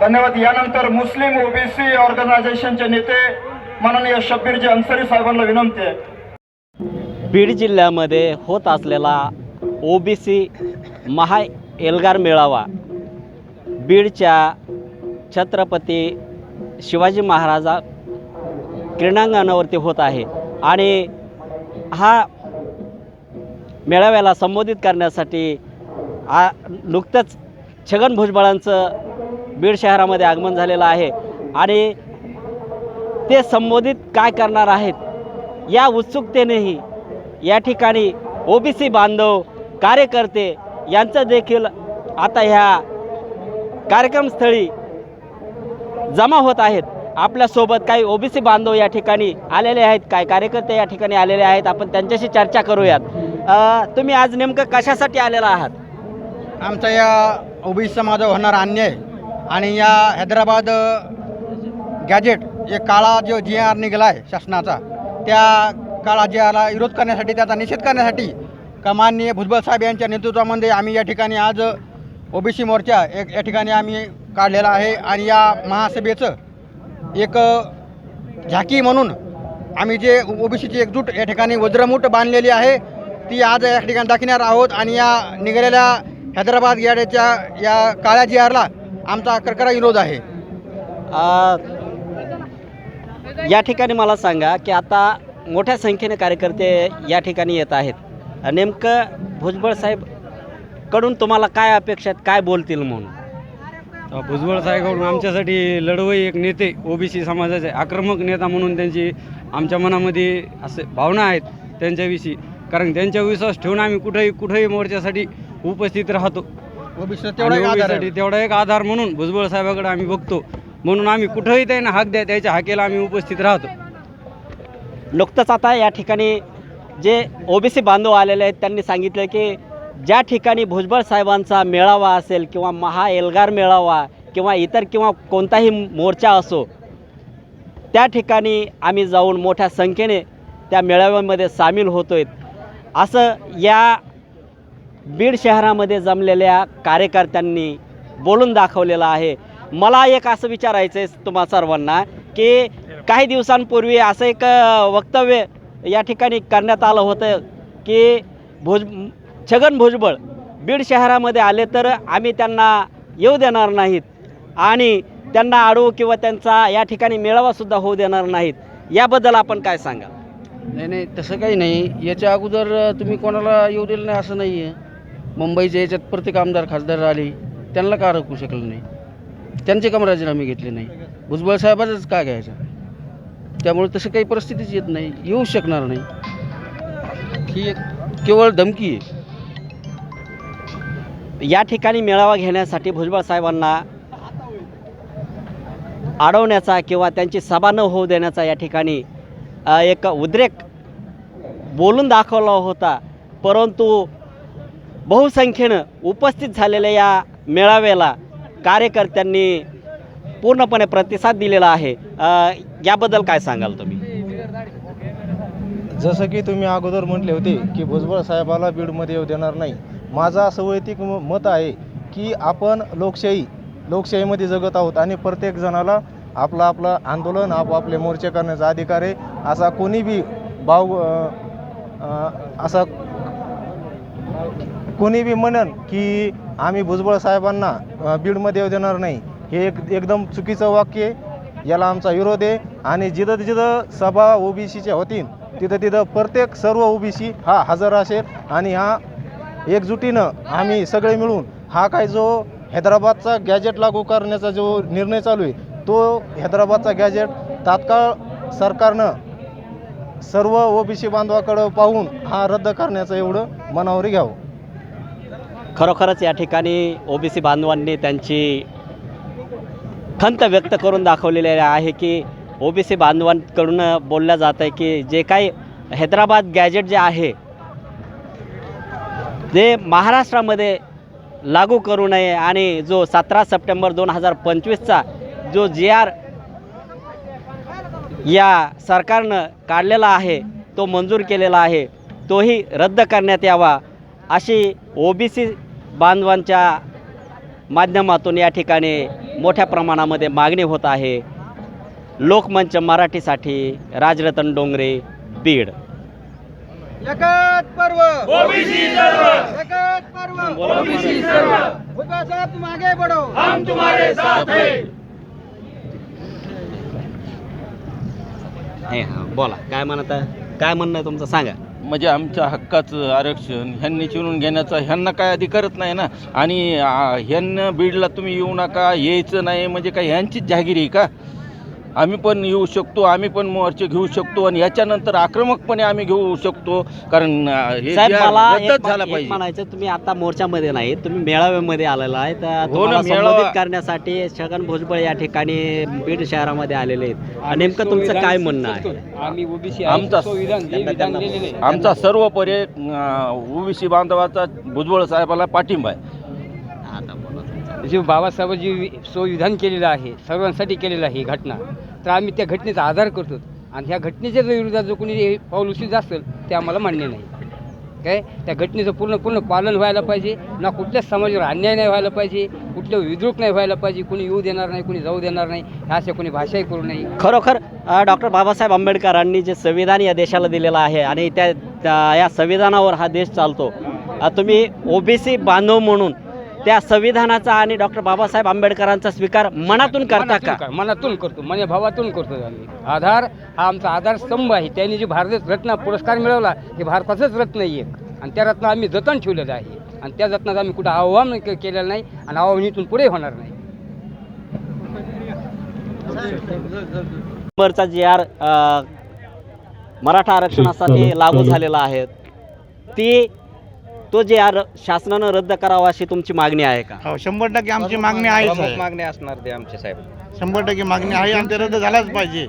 धन्यवाद. यानंतर मुस्लिम ओबीसी ऑर्गनायझेशनचे नेते माननीय शब्बीरजी अन्सारी साहेबांना विनंती आहे. बीड जिल्ह्यामध्ये होत असलेला ओबीसी महा एल्गार मेळावा बीडच्या छत्रपती शिवाजी महाराजा क्रीडांगणावरती होत आहे आणि हा मेळाव्याला संबोधित करण्यासाठी आ नुकतंच छगन भुजबळांचं बीड शहरामध्ये आगमन झालेलं आहे. आणि ते संबोधित काय करणार आहेत? या उत्सुकतेनेही या ठिकाणी ओबीसी बांधव कार्यकर्ते यांचं देखील आता ह्या कार्यक्रमस्थळी जमा होत आहेत. आपल्यासोबत काही ओबीसी बांधव या ठिकाणी आलेले आहेत काय कार्यकर्ते या ठिकाणी आलेले आहेत. आपण त्यांच्याशी चर्चा करूयात. तुम्ही आज नेमकं कशासाठी आलेला आहात? आमचा या ओबीसी समाजावर होणारा अन्याय आणि या हैदराबाद गॅजेट एक काळा जो जी आर निघाला आहे शासनाचा त्या काळा जी आरला विरोध करण्यासाठी त्याचा निषेध करण्यासाठी कमाननीय भुजबळ साहेब यांच्या नेतृत्वामध्ये आम्ही या ठिकाणी आज ओबीसी मोर्चा एक या ठिकाणी आम्ही काढलेला आहे. आणि या महासभेचं एक झाकी म्हणून आम्ही जे ओबीसीची एकजूट या ठिकाणी वज्रमूठ बांधलेली आहे ती आज या ठिकाणी दाखविणार आहोत. आणि या निघालेल्या हैदराबाद गॅडेच्या या काळ्या जी आरला आमचा करकरा विरोध आहे. या ठिकाणी मला सांगा की आता मोठ्या संख्येने कार्यकर्ते या ठिकाणी येत आहेत. नेमकं भुजबळ साहेबकडून तुम्हाला काय अपेक्षा आहेत काय बोलतील म्हणून? भुजबळ साहेबकडून आमच्यासाठी लढवई एक नेते ओबीसी समाजाचे आक्रमक नेता म्हणून त्यांची आमच्या मनामध्ये असे भावना आहेत त्यांच्याविषयी. कारण त्यांच्या विश्वास ठेवून आम्ही कुठेही कुठेही मोर्चासाठी उपस्थित राहतो. ओबीसीचा तेवढा एक आधार. तेवढा एक आधार म्हणून भुजबळ साहेबाकडे आम्ही बघतो. म्हणून आम्ही कुठेही त्यांना हाक द्या त्याच्या हाकेला आम्ही उपस्थित राहतो. नुकतंच आता या ठिकाणी जे ओबीसी बांधव आलेले आहेत त्यांनी सांगितलं की ज्या ठिकाणी भुजबळ साहेबांचा मेळावा असेल किंवा महा एल्गार मेळावा किंवा इतर किंवा कोणताही मोर्चा असो त्या ठिकाणी आम्ही जाऊन मोठ्या संख्येने त्या मेळाव्यामध्ये सामील होतो आहेत असं या बीड शहरामध्ये जमलेल्या कार्यकर्त्यांनी बोलून दाखवलेलं आहे. मला एक असं विचारायचं आहे तुम्हा सर्वांना की काही दिवसांपूर्वी असं एक वक्तव्य या ठिकाणी करण्यात आलं होतं की भुज छगन भुजबळ बीड शहरामध्ये आले तर आम्ही त्यांना येऊ देणार नाहीत आणि त्यांना आडू किंवा त्यांचा या ठिकाणी मेळावासुद्धा होऊ देणार नाहीत. याबद्दल आपण काय सांगा नाही नाही तसं काही नाही. याच्या अगोदर तुम्ही कोणाला येऊ दिलं नाही असं नाही आहे मुंबईच्या याच्यात प्रत्येक आमदार खासदार आले त्यांना का रोखू शकलं नाही? त्यांचे काम राजीनामे घेतले नाही? भुजबळ साहेबाचंच का घ्यायचं? त्यामुळे तसं काही परिस्थितीच येत नाही येऊ शकणार नाही. ही एक केवळ धमकी आहे. या ठिकाणी मेळावा घेण्यासाठी भुजबळ साहेबांना अडवण्याचा किंवा त्यांची सभा न होऊ देण्याचा या ठिकाणी एक उद्रेक बोलून दाखवला होता. परंतु बहुसंख्येनं उपस्थित झालेल्या या मेळाव्याला कार्यकर्त्यांनी पूर्णपणे प्रतिसाद दिलेला आहे. याबद्दल काय सांगाल तुम्ही? जसं की तुम्ही अगोदर म्हटले होते की भुजबळ साहेबाला बीडमध्ये येऊ देणार नाही. माझं असं वैयक्तिक म- मत आहे की आपण लोकशाही लोकशाहीमध्ये जगत आहोत आणि प्रत्येक जणाला आपलं आपलं आंदोलन आपापले मोर्चे करण्याचा अधिकार आहे. असा कोणी बी भाव असा कोणी बी म्हणन की आम्ही भुजबळ साहेबांना बीडमध्ये येऊ देणार नाही. हे एक एकदम चुकीचं वाक्य आहे. याला आमचा विरोध आहे. आणि जिथं जिथं सभा ओबीसीच्या होतील तिथं तिथं प्रत्येक सर्व ओबीसी हा हजर असेल. आणि हा एकजुटीनं आम्ही सगळे मिळून हा काय जो हैदराबादचा गॅजेट लागू करण्याचा जो निर्णय चालू आहे तो हैदराबादचा गॅजेट तात्काळ सरकारनं सर्व ओबीसी बांधवाकडं पाहून हा रद्द करण्याचं एवढं मनावरी घ्यावं. खरोखरच या ठिकाणी ओबीसी बांधवांनी त्यांची खंत व्यक्त करून दाखवलेली आहे की ओबीसी बांधवांकडून बोललं जात आहे की जे काही हैदराबाद गॅजेट जे आहे जे महाराष्ट्रामध्ये लागू करू नये आणि जो सतरा सप्टेंबर दोन हजार पंचवीसचा जो जी आर या सरकारनं काढलेला आहे तो मंजूर केलेला आहे तोही रद्द करण्यात यावा अशी ओबीसी बांधवांच्या माध्यमातून या ठिकाणी मोठ्या प्रमाणामध्ये मागणी होत आहे. लोकमंच मराठीसाठी राजरतन डोंगरे बीड. पर्व. एकच पर्व. भुजबळ साहेब तुम आगे बढ़ो. हां बोला काय म्हणत आहे? काय म्हणणं आहे तुमचं? सांगा. म्हणजे आमच्या हक्काचं आरक्षण ह्यांनी चिरून घेण्याचा ह्यांना काय अधिकारच नाही ना? आणि ह्यांना बीडला तुम्ही येऊ नका यायचं नाही म्हणजे काय ह्यांचीच जहागिरी आहे का? आम्ही पण येऊ शकतो आम्ही पण मोर्चे घेऊ शकतो आणि याच्यानंतर आक्रमकपणे आम्ही घेऊ शकतो. कारण आ, हे साहेब जे मला रद्दच एक झाला एक पाहिजे. म्हणायचं तुम्ही आता मोर्चामध्ये नाही तुम्ही मेळाव्यामध्ये आलेला आहे. तर हो तुम्हाला मेळावा. संबोधित करण्यासाठी छगन भुजबळ या ठिकाणी बीड शहरामध्ये आलेले आहेत. नेमकं तुमचं काय म्हणणं आहे? आम्ही ओबीसी आमचा त्यांना- त्यांना- आमचा सर्व पर्याय ओबीसी बांधवाचा भुजबळ साहेबाला पाठिंबा आहे. जे बाबासाहेब जी संविधान केलेलं आहे सर्वांसाठी केलेलं आहे ही घटना तर आम्ही त्या घटनेचा आधार करतो. आणि ह्या घटनेच्या विरोधात जो कोणी पाऊल उचलत असेल ते आम्हाला मान्य नाही. काय? त्या घटनेचं पूर्ण पूर्ण पालन व्हायला पाहिजे ना कुठल्याच समाजावर अन्याय नाही व्हायला पाहिजे कुठलं विद्रोह नाही व्हायला पाहिजे कोणी येऊ देणार नाही कोणी जाऊ देणार नाही ह्या अशा कोणी भाषाही करू नये. खरोखर डॉक्टर बाबासाहेब आंबेडकरांनी जे संविधान या देशाला दिलेलं आहे आणि त्या त्या- या संविधानावर हा देश चालतो. तुम्ही ओबीसी बांधव म्हणून त्या संविधानाचा आणि डॉक्टर बाबासाहेब आंबेडकरांचा स्वीकार मनातून करता का? मनातून करतो म्हणजे भावातून करतो आम्ही. आधार हा आमचा आधार स्तंभ आहे. त्यांनी जे भारत रत्न पुरस्कार मिळवला हे भारताचंच रत्न आहे एक. आणि त्या रत्न आम्ही जतन ठेवलेलं आहे. आणि त्या रत्नाचं आम्ही कुठं आव्हान के- केलेलं नाही आणि आव्हानीतून पुढे होणार नाही. नंबरचा जी आर मराठा आरक्षणासाठी लागू झालेला आहे. ती तो जे आर शासनानं रद्द करावा अशी तुमची मागणी आहे का? हो शंभर टक्के आमची मागणी आहे. मागणी असणार ते आमचे साहेब. शंभर टक्के मागणी आहे आणि ते रद्द झालाच पाहिजे.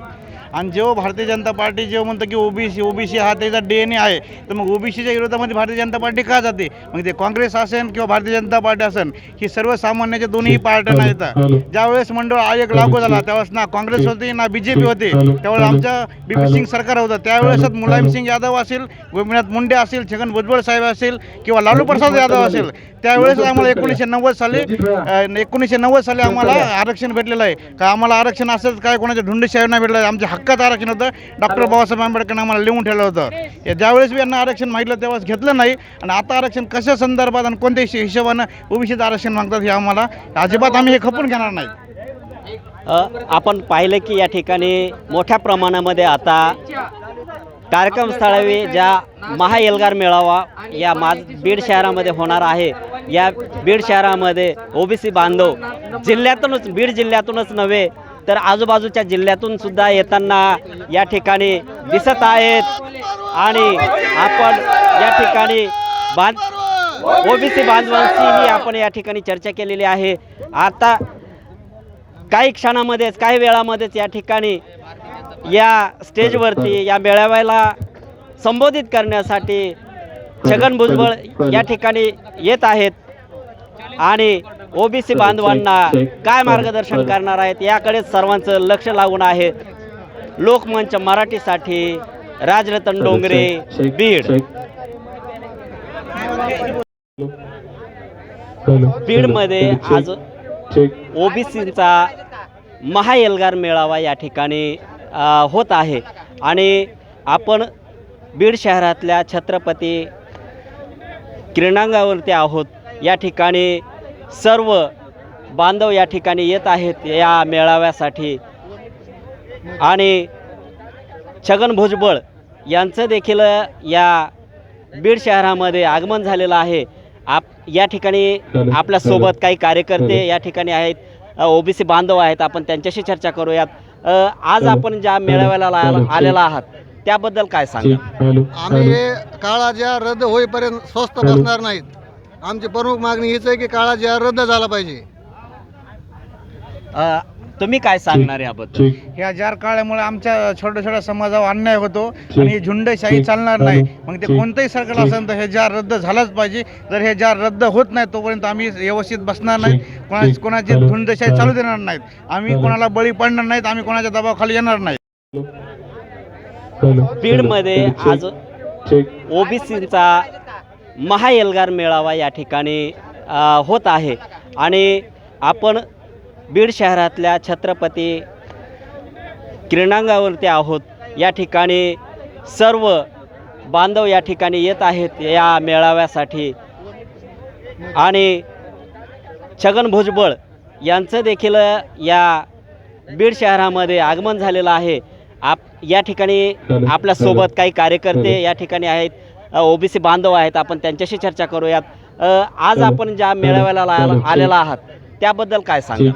आणि जेव्हा भारतीय जनता पार्टी जेव्हा म्हणतं की ओबीसी ओबीसी हा त्याचा डी एन ए आहे तर मग ओबीसीच्या विरोधामध्ये भारतीय जनता पार्टी का जाते? मग ते काँग्रेस असेल किंवा भारतीय जनता पार्टी असेल ही सर्वसामान्याच्या दोन्ही पार्ट्या नाहीत. ज्यावेळेस मंडळ आयोग लागू झाला त्यावेळेस ना काँग्रेस होती ना बीजेपी होते. त्यावेळेस आमच्या बी पी सिंग सरकार होतं. त्यावेळेसच मुलायम सिंग यादव असेल गोपीनाथ मुंडे असेल छगन भुजबळ साहेब असेल किंवा लालू प्रसाद यादव असेल. त्यावेळेस आम्हाला एकोणीसशे नव्वद साली एकोणीसशे नव्वद साली आम्हाला आरक्षण भेटलेलं आहे. का आम्हाला आरक्षण असंच काय कोणाच्या धुंडशाही नाही भेटलं आमच्या हक्काचं आरक्षण होतं डॉक्टर बाबासाहेब आंबेडकरांनी आम्हाला लिहून ठेवलं होतं. हे ज्यावेळेस यांना आरक्षण मागितलं तेव्हाच घेतलं नाही. आणि आता आरक्षण कशा संदर्भात आणि कोणत्या हिशो- हिशोबानं ओबीसीचं आरक्षण मागतात हे आम्हाला अजिबात आम्ही हे खपून घेणार नाही. आपण पाहिलं की या ठिकाणी मोठ्या प्रमाणामध्ये आता कार्यक्रम स्थळावी ज्या महा एल्गार मेळावा या मा बीड शहरामध्ये होणार आहे. या बीड शहरामध्ये ओबीसी बांधव जिल्ह्यातूनच बीड जिल्ह्यातूनच नव्हे तर आजूबाजूच्या जिल्ह्यातून सुद्धा येताना या ठिकाणी दिसत आहेत. आणि आपण या ठिकाणी बांध ओबीसी बांधवांचीही आपण या ठिकाणी चर्चा केलेली आहे. आता काही क्षणामध्येच काही वेळामध्येच या ठिकाणी या स्टेजवरती या मेळाव्याला संबोधित करण्यासाठी छगन भुजबळ या ठिकाणी येत आहेत. आणि ओबीसी बांधवांना काय मार्गदर्शन करणार आहेत याकडेच सर्वांचं लक्ष लागून आहे. लोकमंच मराठीसाठी राजरतन डोंगरे बीड. बीडमध्ये आज ओबीसीचा महाएल्गार मेळावा या ठिकाणी होत आहे. आणि आपण बीड शहरातल्या छत्रपती क्रीडांगावरती आहोत. या ठिकाणी सर्व बांधव या ठिकाणी येत आहेत या मेळाव्यासाठी. आणि छगन भुजबळ यांचं देखील या बीड शहरामध्ये आगमन झालेलं आहे. आप या ठिकाणी आपल्यासोबत काही कार्यकर्ते या ठिकाणी आहेत. ओबीसी बांधव आहेत. आपण त्यांच्याशी चर्चा करूयात. आज आपण ज्या मेळाव्याला आलेला आहात त्याबद्दल काय सांगा आम्ही काळा ज्या रद्द होईपर्यंत स्वस्त बसणार नाहीत. आमची प्रमुख मागणी हीच आहे की काळा ज्या रद्द झाला पाहिजे. अ, तुम्ही काय सांगणार याबद्दल? ह्या जार काळामुळे आमच्या छोट्या छोट्या समाजावर अन्याय होतो आणि ही झुंडशाही चालणार नाही. मग ते कोणतंही सरकार असेल तर हे जार रद्द झालाच पाहिजे. जर हे जार रद्द होत नाही तोपर्यंत आम्ही व्यवस्थित बसणार नाही. कोणा कोणाची झुंडशाही चालू देणार नाहीत. आम्ही कोणाला बळी पडणार नाहीत आम्ही कोणाच्या दबावाखाली येणार नाही. बीडमध्ये आज ओबीसीचा महाएल्गार मेळावा या ठिकाणी होत आहे. आणि आपण बीड शहरातल्या छत्रपती क्रीडांगावरती आहोत. या ठिकाणी सर्व बांधव या ठिकाणी येत आहेत या मेळाव्यासाठी. आणि छगन भुजबळ यांचं देखील या बीड शहरामध्ये आगमन झालेलं आहे. आप या ठिकाणी आपल्यासोबत काही कार्यकर्ते या ठिकाणी आहेत. ओबीसी बांधव आहेत आपण त्यांच्याशी चर्चा करूयात. आज आपण ज्या मेळाव्याला आलेला आहात त्याबद्दल काय सांगा?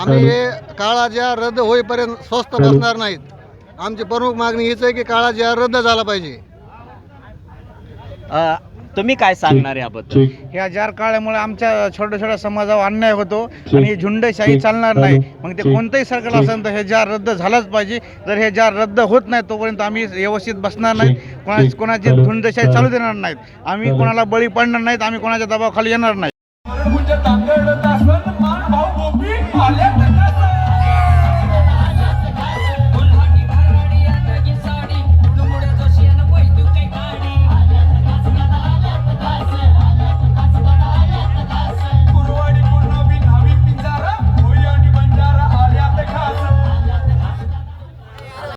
आम्ही हे काळा ज्या रद्द होईपर्यंत स्वस्त बसणार नाहीत. आमची प्रमुख मागणी हीच आहे की काळा ज्या रद्द झाला पाहिजे. अ, तुम्ही काय सांगणार याबद्दल? ह्या जार काळामुळे आमच्या छोट्या छोट्या समाजावर अन्याय होतो आणि ही झुंडशाही चालणार नाही. मग ते कोणतंही सरकार असेल तर हे जार रद्द झालाच पाहिजे. जर हे जार रद्द होत नाही तोपर्यंत आम्ही व्यवस्थित बसणार नाही. कोणा कोणाची झुंडशाही चालू देणार नाहीत. आम्ही कोणाला बळी पडणार नाहीत आम्ही कोणाच्या दबावाखाली येणार नाही